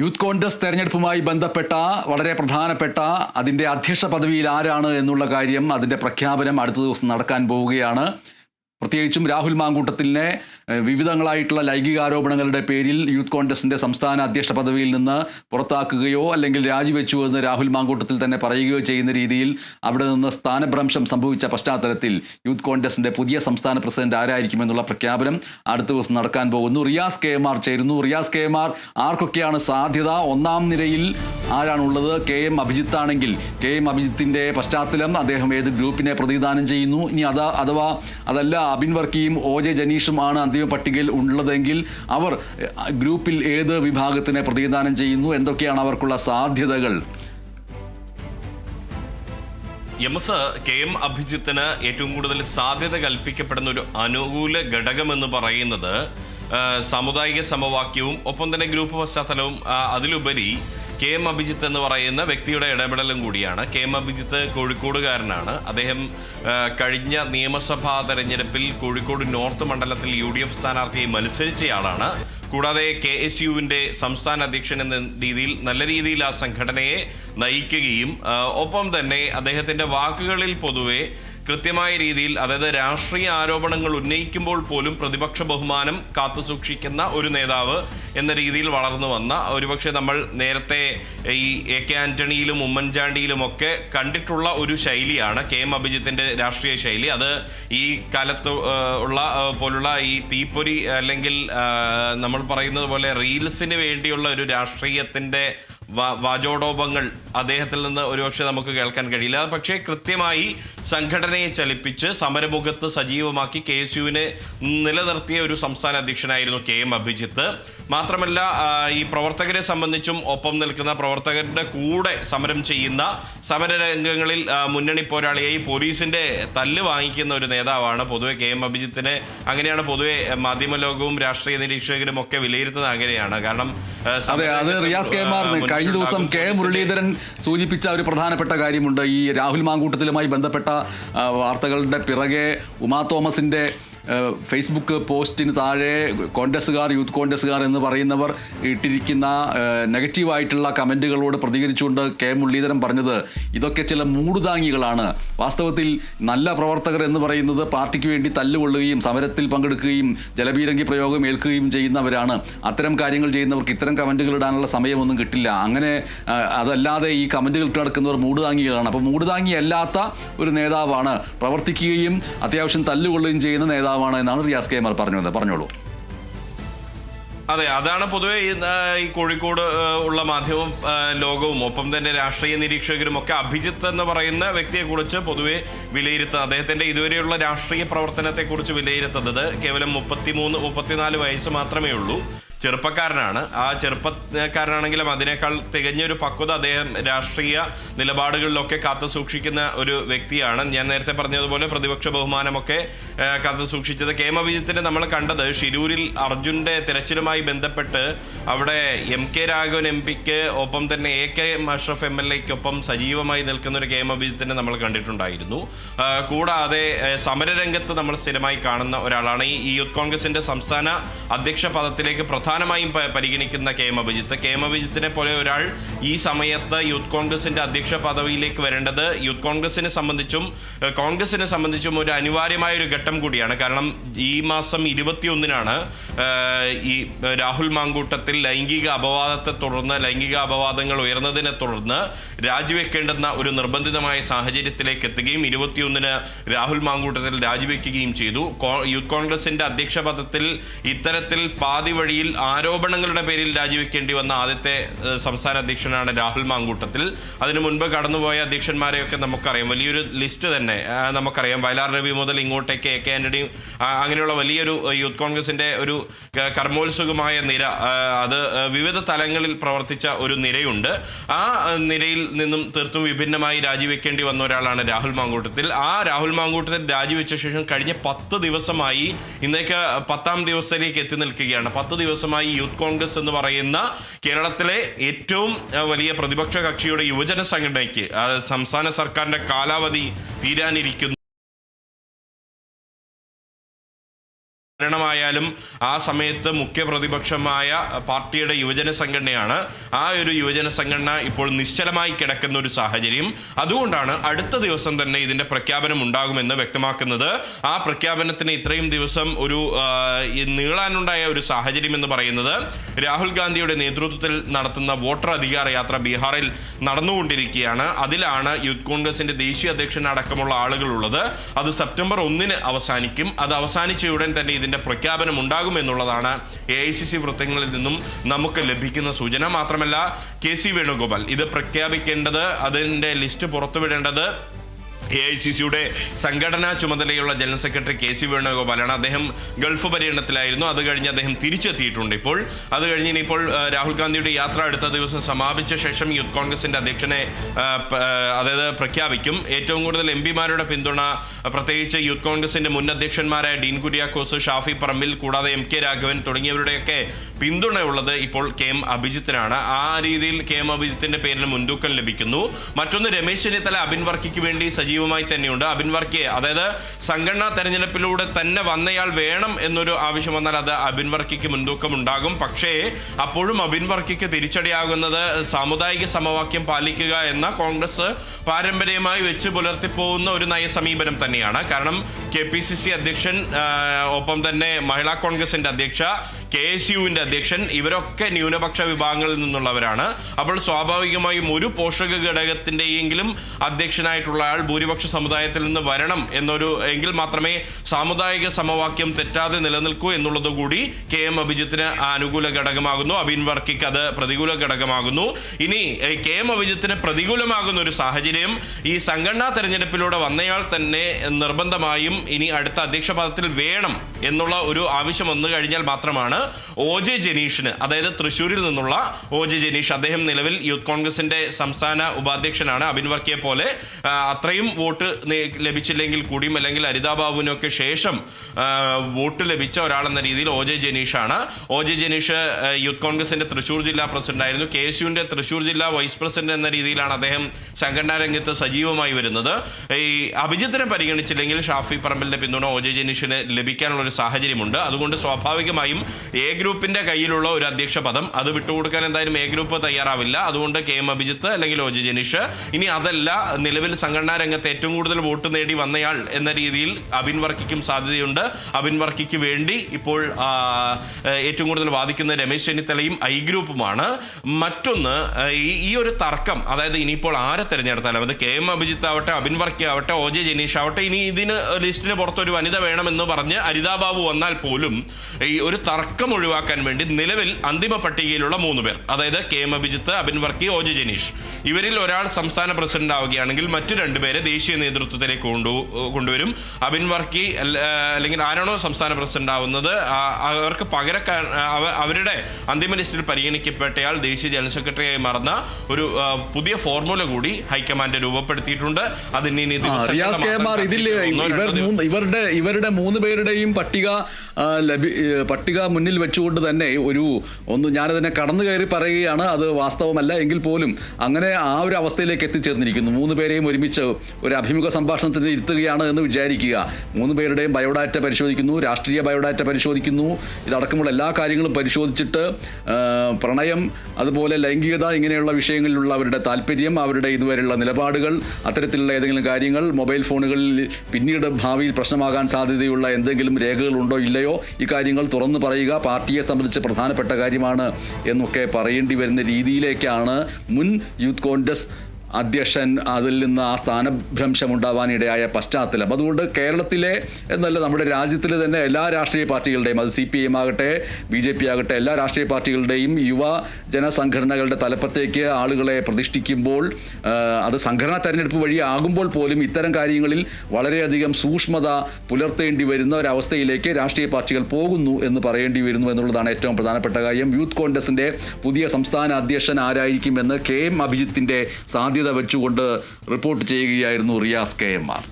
Youth Congress തെരഞ്ഞെടുപ്പുമായി ബന്ധപ്പെട്ട വളരെ പ്രധാനപ്പെട്ട അതിന്റെ അധ്യക്ഷ പദവിയിൽ ആരാണ് എന്നുള്ള കാര്യം അതിന്റെ പ്രഖ്യാപനം അടുത്ത ദിവസം നടക്കാൻ പോവുകയാണ്. പ്രത്യേകിച്ചും രാഹുൽ മാങ്കൂട്ടത്തിലിനെ വിവിധങ്ങളായിട്ടുള്ള ലൈംഗികാരോപണങ്ങളുടെ പേരിൽ യൂത്ത് കോൺഗ്രസിന്റെ സംസ്ഥാന അധ്യക്ഷ പദവിയിൽ നിന്ന് പുറത്താക്കുകയോ അല്ലെങ്കിൽ രാജിവെച്ചു എന്ന് രാഹുൽ മാങ്കൂട്ടത്തിൽ തന്നെ പറയുകയോ ചെയ്യുന്ന രീതിയിൽ അവിടെ നിന്ന് സ്ഥാനഭ്രംശം സംഭവിച്ച പശ്ചാത്തലത്തിൽ യൂത്ത് കോൺഗ്രസിന്റെ പുതിയ സംസ്ഥാന പ്രസിഡന്റ് ആരായിരിക്കുമെന്നുള്ള പ്രഖ്യാപനം അടുത്ത ദിവസം നടക്കാൻ പോകുന്നു. റിയാസ് കെ എം ആർ ചേരുന്നു. റിയാസ് കെ എം ആർ ആർക്കൊക്കെയാണ് സാധ്യത? ഒന്നാം നിരയിൽ ആരാണുള്ളത്? കെ എം അഭിജിത്ത് ആണെങ്കിൽ കെ എം അഭിജിത്തിന്റെ പശ്ചാത്തലം അദ്ദേഹം ഏത് ഗ്രൂപ്പിനെ പ്രതിദാനം ചെയ്യുന്നു? ഇനി അതാ അഥവാ അതല്ല അബിൻ വർക്കിയും ഒ ജെ ജനീഷും ആണ് അന്തിമ പട്ടികയിൽ ഉള്ളതെങ്കിൽ അവർ ഗ്രൂപ്പിൽ ഏത് വിഭാഗത്തിനെ പ്രതിദാനം ചെയ്യുന്നു? എന്തൊക്കെയാണ് അവർക്കുള്ള സാധ്യതകൾ? എം എസ് കെ എം അഭിജിത്തിന് ഏറ്റവും കൂടുതൽ സാധ്യത കൽപ്പിക്കപ്പെടുന്ന ഒരു അനുകൂല ഘടകമെന്ന് പറയുന്നത് സാമുദായിക സമവാക്യവും ഒപ്പം തന്നെ ഗ്രൂപ്പ് പശ്ചാത്തലവും അതിലുപരി കെ എം അഭിജിത്ത് എന്ന് പറയുന്ന വ്യക്തിയുടെ ഇടപെടലും കൂടിയാണ്. കെ എം അഭിജിത്ത് കോഴിക്കോടുകാരനാണ്. അദ്ദേഹം കഴിഞ്ഞ നിയമസഭാ തെരഞ്ഞെടുപ്പിൽ കോഴിക്കോട് നോർത്ത് മണ്ഡലത്തിൽ യു ഡി എഫ് സ്ഥാനാർത്ഥിയെ മത്സരിച്ചയാളാണ്. കൂടാതെ കെ എസ് യുവിന്റെ സംസ്ഥാന അധ്യക്ഷൻ എന്ന രീതിയിൽ നല്ല രീതിയിൽ ആ സംഘടനയെ നയിക്കുകയും ഒപ്പം തന്നെ അദ്ദേഹത്തിന്റെ വാക്കുകളിൽ പൊതുവെ കൃത്യമായ രീതിയിൽ അതായത് രാഷ്ട്രീയ ആരോപണങ്ങൾ ഉന്നയിക്കുമ്പോൾ പോലും പ്രതിപക്ഷ ബഹുമാനം കാത്തുസൂക്ഷിക്കുന്ന ഒരു നേതാവ് എന്ന രീതിയിൽ വളർന്നു വന്ന ഒരുപക്ഷെ നമ്മൾ നേരത്തെ ഈ എ കെ ആന്റണിയിലും ഉമ്മൻചാണ്ടിയിലും ഒക്കെ കണ്ടിട്ടുള്ള ഒരു ശൈലിയാണ് കെ എം അഭിജിത്തിന്റെ രാഷ്ട്രീയ ശൈലി. അത് ഈ കാലത്ത് ഉള്ള പോലുള്ള ഈ തീപ്പൊരി അല്ലെങ്കിൽ നമ്മൾ പറയുന്നത് പോലെ റീൽസിന് വേണ്ടിയുള്ള ഒരു രാഷ്ട്രീയത്തിന്റെ വാ- വാചോടോപങ്ങൾ അദ്ദേഹത്തിൽ നിന്ന് ഒരുപക്ഷെ നമുക്ക് കേൾക്കാൻ കഴിയില്ല. പക്ഷേ കൃത്യമായി സംഘടനയെ ചലിപ്പിച്ച് സമരമുഖത്ത് സജീവമാക്കി കെ എസ് യുവിനെ നിലനിർത്തിയ ഒരു സംസ്ഥാന അധ്യക്ഷനായിരുന്നു കെ എം അഭിജിത്ത്. മാത്രമല്ല ഈ പ്രവർത്തകരെ സംബന്ധിച്ചും ഒപ്പം നിൽക്കുന്ന പ്രവർത്തകരുടെ കൂടെ സമരം ചെയ്യുന്ന സമരരംഗങ്ങളിൽ മുന്നണി പോരാളിയായി പോലീസിന്റെ തല്ല് വാങ്ങിക്കുന്ന ഒരു നേതാവാണ് പൊതുവെ കെ എം അഭിജിത്തിനെ. അങ്ങനെയാണ് പൊതുവെ മാധ്യമലോകവും രാഷ്ട്രീയ നിരീക്ഷകരും ഒക്കെ വിലയിരുത്തുന്നത് അങ്ങനെയാണ്. കാരണം കഴിഞ്ഞ ദിവസം കെ മുരളീധരൻ സൂചിപ്പിച്ച ഒരു പ്രധാനപ്പെട്ട കാര്യമുണ്ട്. ഈ രാഹുൽ മാങ്കൂട്ടത്തിലുമായി ബന്ധപ്പെട്ട വാർത്തകളുടെ പിറകെ ഉമാ തോമസിന്റെ ആ, ഫേസ്ബുക്ക് പോസ്റ്റിന് താഴെ കോൺഗ്രസ്സുകാർ യൂത്ത് കോൺഗ്രസ്സുകാർ എന്ന് പറയുന്നവർ ഇട്ടിരിക്കുന്ന നെഗറ്റീവായിട്ടുള്ള കമന്റുകളോട് പ്രതികരിച്ചുകൊണ്ട് കെ മുരളീധരൻ പറഞ്ഞത് ഇതൊക്കെ ചില മൂടുതാങ്ങികളാണ്. വാസ്തവത്തിൽ നല്ല പ്രവർത്തകർ എന്ന് പറയുന്നത് പാർട്ടിക്ക് വേണ്ടി തല്ലുകൊള്ളുകയും സമരത്തിൽ പങ്കെടുക്കുകയും ജലപീരങ്കി പ്രയോഗം ഏൽക്കുകയും ചെയ്യുന്നവരാണ്. അത്തരം കാര്യങ്ങൾ ചെയ്യുന്നവർക്ക് ഇത്തരം കമന്റുകൾ ഇടാനുള്ള സമയമൊന്നും കിട്ടില്ല. അങ്ങനെ അതല്ലാതെ ഈ കമന്റുകൾ ഇട്ട് നടക്കുന്നവർ മൂടുതാങ്ങികളാണ്. അപ്പോൾ മൂടുതാങ്ങിയല്ലാത്ത ഒരു നേതാവാണ്. പ്രവർത്തിക്കുകയും അത്യാവശ്യം തല്ലുകൊള്ളുകയും ചെയ്യുന്ന നേതാവാണ് എന്നാണ് റിയാസ് കെ എമാർ പറഞ്ഞത് പറഞ്ഞോളൂ. അതെ അതാണ് പൊതുവെ ഈ, കോഴിക്കോട് ഉള്ള മാധ്യമം ലോകവും ഒപ്പം തന്നെ രാഷ്ട്രീയ നിരീക്ഷകരും ഒക്കെ അഭിജിത്ത് എന്ന് പറയുന്ന വ്യക്തിയെക്കുറിച്ച് പൊതുവെ വിലയിരുത്തുന്നത് അദ്ദേഹത്തിന്റെ ഇതുവരെയുള്ള രാഷ്ട്രീയ പ്രവർത്തനത്തെക്കുറിച്ച് വിലയിരുത്തുന്നത് കേവലം മുപ്പത്തിമൂന്ന് മുപ്പത്തിനാല് വയസ്സ് മാത്രമേ ഉള്ളൂ. ചെറുപ്പക്കാരനാണ്. ആ ചെറുപ്പക്കാരനാണെങ്കിലും അതിനേക്കാൾ തികഞ്ഞൊരു പക്വത അദ്ദേഹം രാഷ്ട്രീയ നിലപാടുകളിലൊക്കെ കാത്തു സൂക്ഷിക്കുന്ന ഒരു വ്യക്തിയാണ്. ഞാൻ നേരത്തെ പറഞ്ഞതുപോലെ പ്രതിപക്ഷ ബഹുമാനമൊക്കെ കാത്തു സൂക്ഷിച്ചത് കെ. നമ്മൾ കണ്ടത് ഷിരൂരിൽ അർജുന്റെ തിരച്ചിലുമായി ബന്ധപ്പെട്ട് അവിടെ എം. കെ. രാഘവൻ എം. പിക്ക് ഒപ്പം തന്നെ A. K. Ashraf M. L. എക്കൊപ്പം സജീവമായി നിൽക്കുന്ന ഒരു കെ. നമ്മൾ കണ്ടിട്ടുണ്ടായിരുന്നു. കൂടാതെ സമരരംഗത്ത് നമ്മൾ സ്ഥിരമായി കാണുന്ന ഒരാളാണ്. ഈ യൂത്ത് കോൺഗ്രസിന്റെ സംസ്ഥാന അധ്യക്ഷ പദത്തിലേക്ക് പ്രധാനമായും പരിഗണിക്കുന്ന K M Abhijith. K M അഭിജിത്തിനെ പോലെ ഒരാൾ ഈ സമയത്ത് യൂത്ത് കോൺഗ്രസിന്റെ അധ്യക്ഷ പദവിയിലേക്ക് വരേണ്ടത് യൂത്ത് കോൺഗ്രസിനെ സംബന്ധിച്ചും കോൺഗ്രസിനെ സംബന്ധിച്ചും ഒരു അനിവാര്യമായ ഒരു ഘട്ടം കൂടിയാണ്. കാരണം ഈ മാസം ഇരുപത്തിയൊന്നിനാണ് ഈ രാഹുൽ മാങ്കൂട്ടത്തിൽ ലൈംഗിക അപവാദത്തെ തുടർന്ന് ലൈംഗിക അപവാദങ്ങൾ ഉയർന്നതിനെ തുടർന്ന് രാജിവെക്കേണ്ടുന്ന ഒരു നിർബന്ധിതമായ സാഹചര്യത്തിലേക്ക് എത്തുകയും ഇരുപത്തിയൊന്നിന് രാഹുൽ മാങ്കൂട്ടത്തിൽ രാജിവെക്കുകയും ചെയ്തു. യൂത്ത് കോൺഗ്രസിന്റെ അധ്യക്ഷ പദത്തിൽ ഇത്തരത്തിൽ പാതി വഴിയിൽ ആരോപണങ്ങളുടെ പേരിൽ രാജിവെക്കേണ്ടി വന്ന ആദ്യത്തെ സംസ്ഥാന അധ്യക്ഷനാണ് രാഹുൽ മാങ്കൂട്ടത്തിൽ. അതിനു മുൻപ് കടന്നുപോയ അധ്യക്ഷന്മാരെയൊക്കെ നമുക്കറിയാം. വലിയൊരു ലിസ്റ്റ് തന്നെ നമുക്കറിയാം. വയലാർ രവി മുതൽ ഇങ്ങോട്ടേക്ക് എ കെ ആന്റണിയും അങ്ങനെയുള്ള വലിയൊരു യൂത്ത് കോൺഗ്രസിന്റെ ഒരു കർമ്മോത്സുകമായ നിര അത് വിവിധ തലങ്ങളിൽ പ്രവർത്തിച്ച ഒരു നിരയുണ്ട്. ആ നിരയിൽ നിന്നും തീർത്തും വിഭിന്നമായി രാജിവെക്കേണ്ടി വന്ന ഒരാളാണ് രാഹുൽ മാങ്കൂട്ടത്തിൽ. ആ രാഹുൽ മാങ്കൂട്ടത്തിൽ രാജിവെച്ച ശേഷം കഴിഞ്ഞ പത്ത് ദിവസമായി ഇന്നേക്ക് പത്താം ദിവസത്തിലേക്ക് എത്തി നിൽക്കുകയാണ്. പത്ത് ദിവസമായി യൂത്ത് കോൺഗ്രസ് എന്ന് പറയുന്ന കേരളത്തിലെ ഏറ്റവും വലിയ പ്രതിപക്ഷ കക്ഷിയുടെ യുവജന സംഘടനയ്ക്ക് സംസ്ഥാന സർക്കാരിന്റെ കാലാവധി തീരാനിരിക്കുന്നു. ഭരണമായാലും ആ സമയത്ത് മുഖ്യ പ്രതിപക്ഷമായ പാർട്ടിയുടെ യുവജന സംഘടനയാണ്. ആ ഒരു യുവജന സംഘടന ഇപ്പോൾ നിശ്ചലമായി കിടക്കുന്ന ഒരു സാഹചര്യം. അതുകൊണ്ടാണ് അടുത്ത ദിവസം തന്നെ ഇതിന്റെ പ്രഖ്യാപനം ഉണ്ടാകുമെന്ന് വ്യക്തമാക്കുന്നത്. ആ പ്രഖ്യാപനത്തിന് ഇത്രയും ദിവസം ഒരു നീളാനുണ്ടായ ഒരു സാഹചര്യം എന്ന് പറയുന്നത് രാഹുൽ ഗാന്ധിയുടെ നേതൃത്വത്തിൽ നടത്തുന്ന വോട്ടർ അധികാര യാത്ര ബീഹാറിൽ നടന്നുകൊണ്ടിരിക്കുകയാണ്. അതിലാണ് യൂത്ത് കോൺഗ്രസിന്റെ ദേശീയ അധ്യക്ഷൻ അടക്കമുള്ള ആളുകൾ ഉള്ളത് അത് സെപ്റ്റംബർ ഒന്നിന് അവസാനിക്കും. അത് അവസാനിച്ച ഉടൻ തന്നെ ഇതിന്റെ പ്രഖ്യാപനം ഉണ്ടാകും എന്നുള്ളതാണ് എ ഐ സി സി വൃത്തങ്ങളിൽ നിന്നും നമുക്ക് ലഭിക്കുന്ന സൂചന. മാത്രമല്ല കെ സി വേണുഗോപാൽ ഇത് പ്രഖ്യാപിക്കേണ്ടത് അതിന്റെ ലിസ്റ്റ് പുറത്തുവിടേണ്ടത് എ ഐ സി സിയുടെ സംഘടനാ ചുമതലയുള്ള ജനറൽ സെക്രട്ടറി കെ സി വേണുഗോപാലാണ്. അദ്ദേഹം ഗൾഫ് പര്യടനത്തിലായിരുന്നു. അത് കഴിഞ്ഞ് അദ്ദേഹം തിരിച്ചെത്തിയിട്ടുണ്ട് ഇപ്പോൾ. അത് കഴിഞ്ഞ് ഇനിയിപ്പോൾ രാഹുൽ ഗാന്ധിയുടെ യാത്ര അടുത്ത ദിവസം സമാപിച്ച ശേഷം യൂത്ത് കോൺഗ്രസിന്റെ അധ്യക്ഷനെ അതായത് പ്രഖ്യാപിക്കും. ഏറ്റവും കൂടുതൽ എം പിമാരുടെ പിന്തുണ പ്രത്യേകിച്ച് യൂത്ത് കോൺഗ്രസിന്റെ മുൻ അധ്യക്ഷന്മാരായ ഡീൻ കുര്യാക്കോസ് ഷാഫി പറമ്പിൽ കൂടാതെ എം കെ രാഘവൻ തുടങ്ങിയവരുടെയൊക്കെ പിന്തുണയുള്ളത് ഇപ്പോൾ കെ എം അഭിജിത്തിനാണ്. ആ രീതിയിൽ കെ എം അഭിജിത്തിന്റെ പേരിൽ മുൻതൂക്കം ലഭിക്കുന്നു. മറ്റൊന്ന് രമേശ് ചെന്നിത്തല അബിൻ വർക്കിക്ക് വേണ്ടി സജീവമായി തന്നെയുണ്ട്. അബിൻ വർക്കിയെ അതായത് സംഘടനാ തെരഞ്ഞെടുപ്പിലൂടെ തന്നെ വന്നയാൾ വേണം എന്നൊരു ആവശ്യം വന്നാൽ അത് അബിൻ വർക്കിക്ക് മുൻതൂക്കം ഉണ്ടാകും പക്ഷേ അപ്പോഴും അബിൻ വർക്കിക്ക് തിരിച്ചടിയാകുന്നത് സാമുദായിക സമവാക്യം പാലിക്കുക എന്ന കോൺഗ്രസ് പാരമ്പര്യമായി വെച്ച് പുലർത്തിപ്പോകുന്ന ഒരു നയ സമീപനം തന്നെയാണ്. കാരണം കെ പി സി സി അധ്യക്ഷൻ ഒപ്പം തന്നെ മഹിളാ കോൺഗ്രസിന്റെ അധ്യക്ഷ കെ എസ് യുവിന്റെ അധ്യക്ഷൻ ഇവരൊക്കെ ന്യൂനപക്ഷ വിഭാഗങ്ങളിൽ നിന്നുള്ളവരാണ്. അപ്പോൾ സ്വാഭാവികമായും ഒരു പോഷക ഘടകത്തിന്റെയെങ്കിലും അധ്യക്ഷനായിട്ടുള്ള ആൾ ഭൂരിപക്ഷ സമുദായത്തിൽ നിന്ന് വരണം എന്നൊരു എങ്കിൽ മാത്രമേ സാമുദായിക സമവാക്യം തെറ്റാതെ നിലനിൽക്കൂ എന്നുള്ളത് കൂടി കെ എം അഭിജിത്തിന് അനുകൂല ഘടകമാകുന്നു. അബിൻ വർക്കിക്ക് അത് പ്രതികൂല ഘടകമാകുന്നു. ഇനി കെ എം അഭിജിത്തിന് പ്രതികൂലമാകുന്ന ഒരു സാഹചര്യം ഈ സംഘടനാ തെരഞ്ഞെടുപ്പിലൂടെ വന്നയാൾ തന്നെ നിർബന്ധമായും ഇനി അടുത്ത അധ്യക്ഷ പദത്തിൽ വേണം എന്നുള്ള ഒരു ആവശ്യം വന്നു കഴിഞ്ഞാൽ മാത്രമാണ് ഒ ജെ ജനീഷിന് അതായത് തൃശ്ശൂരിൽ നിന്നുള്ള ഒ ജെ ജനീഷ്. അദ്ദേഹം നിലവിൽ യൂത്ത് കോൺഗ്രസിന്റെ സംസ്ഥാന ഉപാധ്യക്ഷനാണ്. അബിൻ വർക്കിയെ പോലെ അത്രയും വോട്ട് ലഭിച്ചില്ലെങ്കിൽ കൂടിയും അല്ലെങ്കിൽ അരിതാബാബുവിനൊക്കെ ശേഷം വോട്ട് ലഭിച്ച ഒരാളെന്ന രീതിയിൽ ഒ ജെ ജനീഷാണ്. ഒ ജെ ജനീഷ് യൂത്ത് കോൺഗ്രസിന്റെ തൃശൂർ ജില്ലാ പ്രസിഡന്റ് ആയിരുന്നു കെ എസ് യുവിന്റെ തൃശൂർ ജില്ലാ വൈസ് പ്രസിഡന്റ് എന്ന രീതിയിലാണ് അദ്ദേഹം സംഘടനാ രംഗത്ത് സജീവമായി വരുന്നത്. ഈ അഭിജിത്തിനെ പരിഗണിച്ചില്ലെങ്കിൽ ഷാഫി പറമ്പലിന്റെ പിന്തുണ ഒ ജെ ജനീഷിന് ലഭിക്കാനുള്ള ഒരു സാഹചര്യമുണ്ട്. അതുകൊണ്ട് സ്വാഭാവികമായും എ ഗ്രൂപ്പിന്റെ കയ്യിലുള്ള ഒരു അധ്യക്ഷ പദം അത് വിട്ടുകൊടുക്കാൻ എന്തായാലും എ ഗ്രൂപ്പ് തയ്യാറാവില്ല. അതുകൊണ്ട് കെ എം അഭിജിത്ത് അല്ലെങ്കിൽ ഒ ജെ ജനീഷ് ഇനി അതല്ല നിലവിൽ സംഘടനാ രംഗത്ത് ഏറ്റവും കൂടുതൽ വോട്ട് നേടി വന്നയാൾ എന്ന രീതിയിൽ അബിൻ വർക്കിക്കും സാധ്യതയുണ്ട്. അബിൻ വർക്കിക്ക് വേണ്ടി ഇപ്പോൾ ഏറ്റവും കൂടുതൽ വാദിക്കുന്ന രമേശ് ചെന്നിത്തലയും ഐ ഗ്രൂപ്പുമാണ്. മറ്റൊന്ന് ഈ ഒരു തർക്കം അതായത് ഇനിയിപ്പോൾ ആരെ തിരഞ്ഞെടുത്താലും അത് കെ എം അഭിജിത്ത് ആവട്ടെ അബിൻ വർക്കി ആവട്ടെ ഒ ജെ ജനീഷ് ആവട്ടെ ഇനി ഇതിന് ലിസ്റ്റിന് പുറത്തൊരു വനിത വേണമെന്ന് പറഞ്ഞ് അരിതാ ബാബു വന്നാൽ പോലും ഈ ഒരു തർക്കം ഒഴിവാക്കാൻ വേണ്ടി നിലവിൽ അന്തിമ പട്ടികയിലുള്ള മൂന്ന് പേർ അതായത് K M Abhijith Abin Varkey O J Janeesh. ഇവരിൽ ഒരാൾ സംസ്ഥാന പ്രസിഡന്റ് ആവുകയാണെങ്കിൽ മറ്റു രണ്ടുപേരെ ദേശീയ നേതൃത്വത്തിലേക്ക് കൊണ്ടു കൊണ്ടുവരും. അബിൻ വർക്കി അല്ലെങ്കിൽ ആരാണോ സംസ്ഥാന പ്രസിഡന്റ് ആവുന്നത് അവർക്ക് പകരക്കാർ അവരുടെ അന്തിമ ലിസ്റ്റിൽ പരിഗണിക്കപ്പെട്ടയാൾ ദേശീയ ജനറൽ സെക്രട്ടറിയായി മറന്ന ഒരു പുതിയ ഫോർമുല കൂടി ഹൈക്കമാൻഡ് രൂപപ്പെടുത്തിയിട്ടുണ്ട്. അതിന് ഇനി ഇവരുടെ ഇവരുടെ മൂന്ന് പേരുടെയും പട്ടിക പട്ടിക മുന്നിൽ വെച്ചുകൊണ്ട് തന്നെ ഒരു ഒന്ന് ഞാനതിനെ കടന്നു കയറി പറയുകയാണ്. അത് വാസ്തവമല്ല. എങ്കിൽ പോലും അങ്ങനെ ആ ഒരു അവസ്ഥയിലേക്ക് എത്തിച്ചേർന്നിരിക്കുന്നു. മൂന്ന് പേരെയും ഒരുമിച്ച് ഒരു അഭിമുഖ സംഭാഷണത്തിന് ഇരുത്തുകയാണ് എന്ന് വിചാരിക്കുക. മൂന്ന് പേരുടെയും ബയോഡാറ്റ പരിശോധിക്കുന്നു രാഷ്ട്രീയ ബയോഡാറ്റ പരിശോധിക്കുന്നു. ഇതടക്കമുള്ള എല്ലാ കാര്യങ്ങളും പരിശോധിച്ചിട്ട് പ്രണയം അതുപോലെ ലൈംഗികത ഇങ്ങനെയുള്ള വിഷയങ്ങളിലുള്ള അവരുടെ താല്പര്യം അവരുടെ ഇതുവരെയുള്ള നിലപാടുകൾ അത്തരത്തിലുള്ള ഏതെങ്കിലും കാര്യങ്ങൾ മൊബൈൽ ഫോണുകളിൽ പിന്നീട് ഭാവിയിൽ പ്രശ്നമാകാൻ സാധ്യതയുള്ള എന്തെങ്കിലും രേഖകളുണ്ടോ ഇല്ലയോ ഈ കാര്യങ്ങൾ തുറന്നു പറയുക. പാർട്ടിയെ സംബന്ധിച്ച് പ്രധാനപ്പെട്ട കാര്യമാണ് എന്നൊക്കെ പറയേണ്ടി വരുന്ന രീതിയിലേക്കാണ് മുൻ യൂത്ത് കോൺഗ്രസ് അധ്യക്ഷൻ അതിൽ നിന്ന് ആ സ്ഥാനഭ്രംശം ഉണ്ടാവാനിടയായ പശ്ചാത്തലം. അതുകൊണ്ട് കേരളത്തിലെ എന്നല്ല നമ്മുടെ രാജ്യത്തിലെ തന്നെ എല്ലാ രാഷ്ട്രീയ പാർട്ടികളുടെയും അത് സി പി എം ആകട്ടെ ബി ജെ പി ആകട്ടെ എല്ലാ രാഷ്ട്രീയ പാർട്ടികളുടെയും യുവ ജനസംഘടനകളുടെ തലപ്പത്തേക്ക് ആളുകളെ പ്രതിഷ്ഠിക്കുമ്പോൾ അത് സംഘടനാ തെരഞ്ഞെടുപ്പ് വഴി ആകുമ്പോൾ പോലും ഇത്തരം കാര്യങ്ങളിൽ വളരെയധികം സൂക്ഷ്മത പുലർത്തേണ്ടി വരുന്ന ഒരവസ്ഥയിലേക്ക് രാഷ്ട്രീയ പാർട്ടികൾ പോകുന്നു എന്ന് പറയേണ്ടി വരുന്നു എന്നുള്ളതാണ് ഏറ്റവും പ്രധാനപ്പെട്ട കാര്യം. യൂത്ത് കോൺഗ്രസിന്റെ പുതിയ സംസ്ഥാന അധ്യക്ഷൻ ആരായിരിക്കുമെന്ന് കെ എം അഭിജിത്തിന്റെ സാധ്യത വെച്ചുകൊണ്ട് റിപ്പോർട്ട് ചെയ്യുകയായിരുന്നു റിയാസ് കെ എം ആർ.